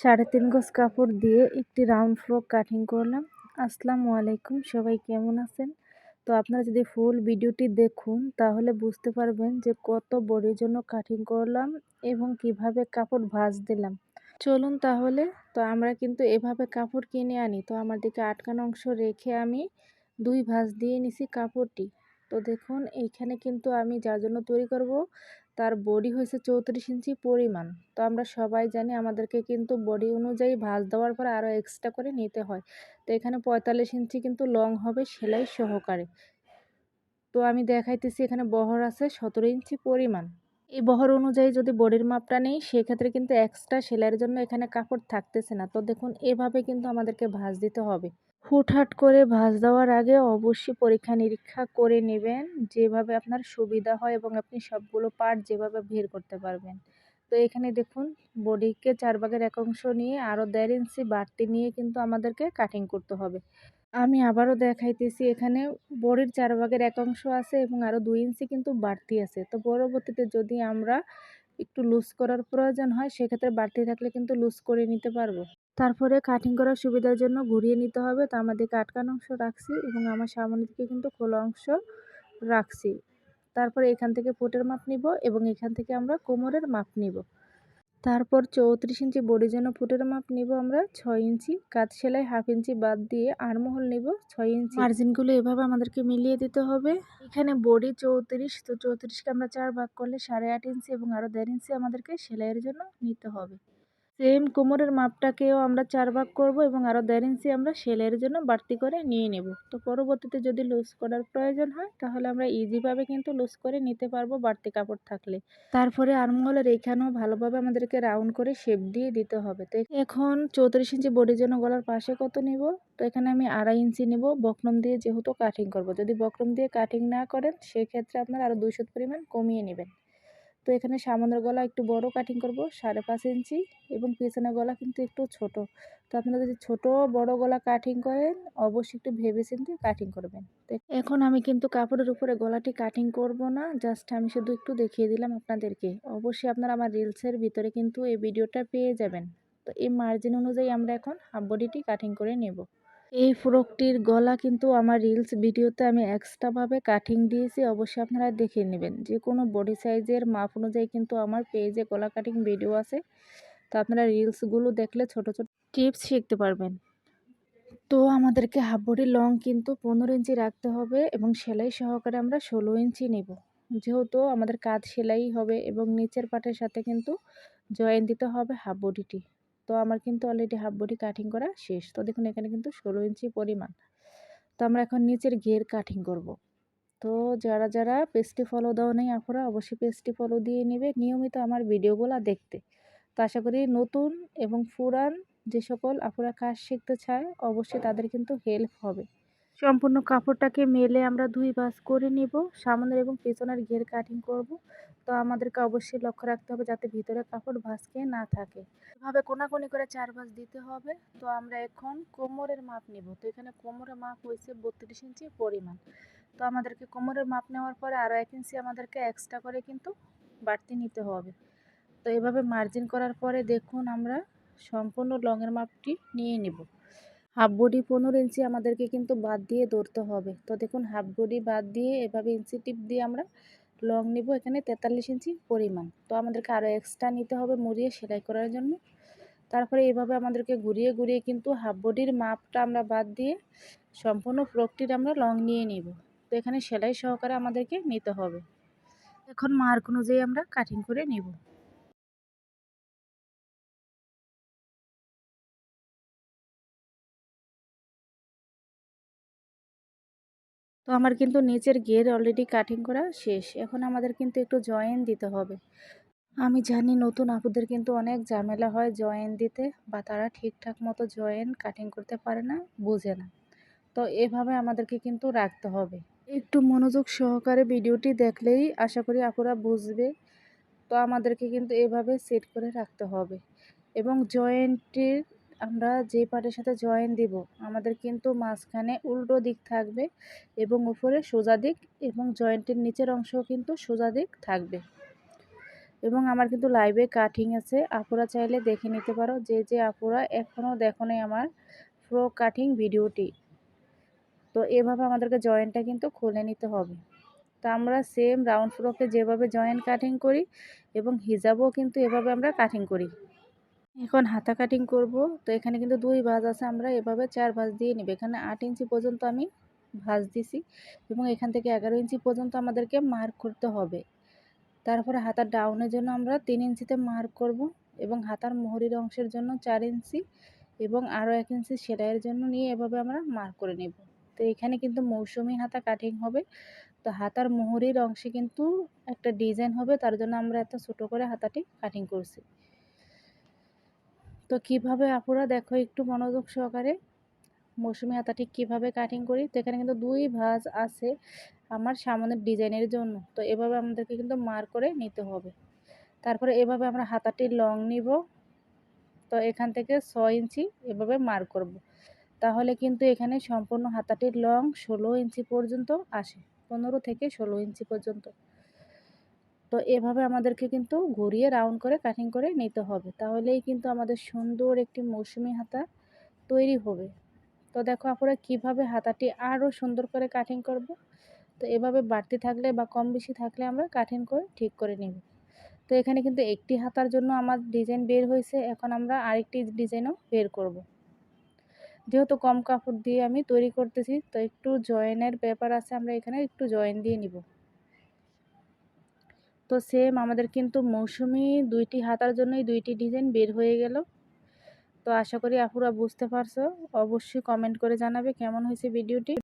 সাড়ে তিন গজ কাপড় দিয়ে একটি রাউন্ড ফ্রক কাটিং করলাম। আসসালামু আলাইকুম, সবাই কেমন আছেন? তো আপনারা যদি ফুল ভিডিওটি দেখুন, তাহলে বুঝতে পারবেন যে কত বড়ির জন্য কাটিং করলাম এবং কীভাবে কাপড় ভাঁজ দিলাম। চলুন তাহলে, তো আমরা কিন্তু এভাবে কাপড় কিনে আনি। তো আমার দিকে আটকানো অংশ রেখে আমি দুই ভাঁজ দিয়ে নিছি কাপড়টি। তো দেখুন, এইখানে কিন্তু আমি যার জন্য তৈরি করব, তার বডি হয়েছে চৌত্রিশ ইঞ্চি পরিমাণ। তো আমরা সবাই জানি আমাদেরকে কিন্তু বডি অনুযায়ী ভাঁজ দেওয়ার পর আরও এক্সট্রা করে নিতে হয়। তো এখানে পঁয়তাল্লিশ ইঞ্চি কিন্তু লং হবে সেলাই সহকারে। তো আমি দেখাইতেছি এখানে বহর আছে সতেরো ইঞ্চি পরিমাণ। এই বহর অনুযায়ী যদি বডির মাপটা নেই, সেক্ষেত্রে কিন্তু এক্সট্রা সেলাইয়ের জন্য এখানে কাপড় থাকতেছে না। তো দেখুন, এভাবে কিন্তু আমাদেরকে ভাঁজ দিতে হবে। হুটহাট করে ভাঁজ দেওয়ার আগে অবশ্যই পরীক্ষা নিরীক্ষা করে নেবেন, যেভাবে আপনার সুবিধা হয় এবং আপনি সবগুলো পার্ট যেভাবে বের করতে পারবেন। তো এখানে দেখুন বডিকে চার ভাগের এক অংশ নিয়ে আরও দেড় ইঞ্চি বাড়তি নিয়ে কিন্তু আমাদেরকে কাটিং করতে হবে। আমি আবারও দেখাইতেছি এখানে বডির চার ভাগের এক অংশ আছে এবং আরও দুই ইঞ্চি কিন্তু বাড়তি আছে। তো পরবর্তীতে যদি আমরা একটু লুজ করার প্রয়োজন হয়, সেক্ষেত্রে বাড়তি থাকলে কিন্তু লুজ করে নিতে পারব। তারপরে কাটিং করার সুবিধার জন্য ঘুরিয়ে নিতে হবে। তো আমাদেরকে আটকানো অংশ রাখছি এবং আমার সামনে দিকে কিন্তু খোলা অংশ রাখছি। তারপরে এখান থেকে ফুটের মাপ নিব এবং এখান থেকে আমরা কোমরের মাপ নিব। তারপর চৌত্রিশ ইঞ্চি বডির জন্য ফুটের মাপ নিব আমরা, ছয় ইঞ্চি। কাত সেলাই হাফ ইঞ্চি বাদ দিয়ে আরমহল নিব, ছয় ইঞ্চি। মার্জিনগুলো এভাবে আমাদেরকে মিলিয়ে দিতে হবে। এখানে বডি চৌত্রিশ, তো চৌত্রিশকে আমরা চার ভাগ করলে সাড়ে আট ইঞ্চি এবং আরও দেড় ইঞ্চি আমাদেরকে সেলাইয়ের জন্য নিতে হবে। সেম কোমরের মাপটাকেও আমরা চার ভাগ করব এবং আরও দেড় ইঞ্চি আমরা সেলের জন্য বাড়তি করে নিয়ে নেব। তো পরবর্তীতে যদি লুজ করার প্রয়োজন হয়, তাহলে আমরা ইজিভাবে কিন্তু লুজ করে নিতে পারব বাড়তি কাপড় থাকলে। তারপরে আর্মহলের এইখানেও ভালোভাবে আমাদেরকে রাউন্ড করে শেপ দিয়ে দিতে হবে। তো এখন চৌত্রিশ ইঞ্চি বডির জন্য গলার পাশে কত নিব? তো এখানে আমি আড়াই ইঞ্চি নিব। বকরম দিয়ে যেহেতু কাটিং করব। যদি বকরম দিয়ে কাটিং না করেন, সেক্ষেত্রে আপনার আরও দুইশো পরিমাণ কমিয়ে নেবেন। তো এখানে সামনের গলা একটু বড় কাটিং করব, সাড়ে পাঁচ ইঞ্চি এবং পিছনের গলা কিন্তু একটু ছোট। তো আপনারা যদি ছোট বড় গলা কাটিং করেন, অবশ্যই একটু ভেবে চিন্তে কাটিং করবেন এখন আমি কিন্তু কাপড়ের উপরে গলাটি কাটিং করব না জাস্ট আমি শুধু একটু দেখিয়ে দিলাম আপনাদেরকে। অবশ্যই আপনারা আমার রিলসের ভিতরে কিন্তু এই ভিডিওটা পেয়ে যাবেন। তো এই মার্জিন অনুযায়ী আমরা এখন হাফ বডিটি কাটিং করে নেব। এই ফ্রকটির গলা কিন্তু আমার রিলস ভিডিওতে আমি এক্সট্রাভাবে কাটিং দিয়েছি, অবশ্যই আপনারা দেখে নেবেন। যে কোনো বডি সাইজের মাপ অনুযায়ী কিন্তু আমার পেজে গলা কাটিং ভিডিও আছে। তো আপনারা রিলসগুলো দেখলে ছোট ছোট টিপস শিখতে পারবেন। তো আমাদেরকে হাফ বডি লং কিন্তু পনেরো ইঞ্চি রাখতে হবে এবং সেলাই সহকারে আমরা ষোলো ইঞ্চি নেব। যেহেতু আমাদের কাজ সেলাই হবে এবং নিচের পাটের সাথে কিন্তু জয়েন দিতে হবে হাফ বডিটি তো আমার কিন্তু অলরেডি হাফ বডি কাটিং করা শেষ। তো দেখুন, এখানে কিন্তু ষোলো ইঞ্চি পরিমাণ। তো আমরা এখন নিচের ঘের কাটিং করব। তো যারা যারা পেস্টি ফলো দেওয়া নেই আপনারা অবশ্যই পেস্টি ফলো দিয়ে নেবে নিয়মিত আমার ভিডিওগুলো দেখতে। তো আশা করি নতুন এবং পুরান যে সকল আপুরা কাজ শিখতে চায়, অবশ্যই তাদের কিন্তু হেল্প হবে। সম্পূর্ণ কাপড়টাকে মেলে আমরা দুই বাস করে নিব। সামনের এবং পেছনের ঘের কাটিং করব। তো আমাদেরকে অবশ্যই লক্ষ্য রাখতে হবে যাতে ভিতরে কাপড় ভাসকে না থাকে। এভাবে কোনাকুনি করে চার ভাঁজ দিতে হবে। তো আমরা এখন কোমরের মাপ নেব। তো এখানে কোমরের মাপ হয়েছে বত্রিশ ইঞ্চি পরিমাণ। তো আমাদেরকে কোমরের মাপ নেওয়ার পরে আরও এক ইঞ্চি আমাদেরকে এক্সট্রা করে কিন্তু বাড়তি নিতে হবে। তো এভাবে মার্জিন করার পরে দেখুন আমরা সম্পূর্ণ লংয়ের মাপটি নিয়ে নেব। হাফ বডি পনেরো ইঞ্চি আমাদেরকে কিন্তু বাদ দিয়ে ধরতে হবে। তো দেখুন, হাফ বডি বাদ দিয়ে এভাবে ইঞ্চি টিপ দিয়ে আমরা লং নিব এখানে তেতাল্লিশ ইঞ্চি পরিমাণ। তো আমাদেরকে আরও এক্সট্রা নিতে হবে মুড়িয়ে সেলাই করার জন্য। তারপরে এভাবে আমাদেরকে ঘুরিয়ে ঘুরিয়ে কিন্তু হাফ বডির মাপটা আমরা বাদ দিয়ে সম্পূর্ণ ফ্রকটির আমরা লং নিয়ে নিব। তো এখানে সেলাই সহকারে আমাদেরকে নিতে হবে। এখন মার্ক অনুযায়ী আমরা কাটিং করে নিব। তো আমার কিন্তু নিচের গের অলরেডি কাটিং করা শেষ। এখন আমাদের কিন্তু একটু জয়েন দিতে হবে। আমি জানি নতুন আপুদের কিন্তু অনেক ঝামেলা হয় জয়েন দিতে বা তারা ঠিকঠাক মতো জয়েন কাটিং করতে পারে না, বোঝে না। তো এভাবে আমাদেরকে কিন্তু রাখতে হবে। একটু মনোযোগ সহকারে ভিডিওটি দেখলেই আশা করি আপুরা বুঝবে। তো আমাদেরকে কিন্তু এভাবে সেট করে রাখতে হবে। এবং জয়েন্টের আমরা যে পাটের সাথে জয়েন দিব, আমাদের কিন্তু মাঝখানে উল্টো দিক থাকবে এবং উপরে সোজা দিক এবং জয়েন্টের নিচের অংশও কিন্তু সোজা দিক থাকবে। এবং আমার কিন্তু লাইভে কাটিং আছে, আপুরা চাইলে দেখে নিতে পারো। যে যে আপুরা এখনও দেখো আমার প্রো কাটিং ভিডিওটি, তো এভাবে আমাদেরকে জয়েন্টটা কিন্তু খুলে নিতে হবে। তো আমরা সেম রাউন্ড ফ্রকে যেভাবে জয়েন্ট কাটিং করি এবং হিজাবও কিন্তু এভাবে আমরা কাটিং করি। এখন হাতা কাটিং করব। তো এখানে কিন্তু দুই ভাঁজ আছে, আমরা এভাবে চার ভাঁজ দিয়ে নিব। এখানে আট ইঞ্চি পর্যন্ত আমি ভাঁজ দিছি এবং এখান থেকে এগারো ইঞ্চি পর্যন্ত আমাদেরকে মার্ক করতে হবে। তারপরে হাতার ডাউনের জন্য আমরা তিন ইঞ্চিতে মার্ক করব এবং হাতার মোহরির অংশের জন্য চার ইঞ্চি এবং আরও এক ইঞ্চি সেলাইয়ের জন্য নিয়ে এভাবে আমরা মার্ক করে নেব। তো এখানে কিন্তু মৌসুমি হাতা কাটিং হবে। তো হাতার মোহরির অংশে কিন্তু একটা ডিজাইন হবে, তার জন্য আমরা এত ছোটো করে হাতাটি কাটিং করছি। তো কীভাবে আপুরা দেখো একটু মনোযোগ সহকারে? মৌসুমি হাতাটি কীভাবে কাটিং করি? তো এখানে কিন্তু দুই ভাঁজ আছে আমার সামনের ডিজাইনের জন্য। তো এভাবে আমাদেরকে কিন্তু মার করে নিতে হবে। তারপরে এভাবে আমরা হাতাটি লং নিব। তো এখান থেকে ছয় ইঞ্চি এভাবে মার করব। তাহলে কিন্তু এখানে সম্পূর্ণ হাতাটির লং ষোলো ইঞ্চি পর্যন্ত আসে। পনেরো থেকে ষোলো ইঞ্চি পর্যন্ত। তো এভাবে আমাদেরকে কিন্তু ঘুরিয়ে রাউন্ড করে কাটিং করে নিতে হবে। তাহলেই কিন্তু আমাদের সুন্দর একটি মৌসুমি হাতা তৈরি হবে। তো দেখো আপনারা কীভাবে হাতাটি আরও সুন্দর করে কাটিং করব? তো এভাবে বাড়তি থাকলে বা কম বেশি থাকলে আমরা কাটিং করে ঠিক করে নেব। তো এখানে কিন্তু একটি হাতার জন্য আমার ডিজাইন বের হয়েছে। এখন আমরা আরেকটি ডিজাইনও বের করব। যেহেতু কম কাপড় দিয়ে আমি তৈরি করতেছি, তো একটু জয়েনের ব্যাপার আছে, আমরা এখানে একটু জয়েন দিয়ে নিব। তো সেম আমাদের কিন্তু মৌসুমি দুইটি হাতার জন্যই দুইটি ডিজাইন বের হয়ে গেল। তো আশা করি আপুরা বুঝতে পারছ। অবশ্যই কমেন্ট করে জানাবে কেমন হয়েছে ভিডিওটি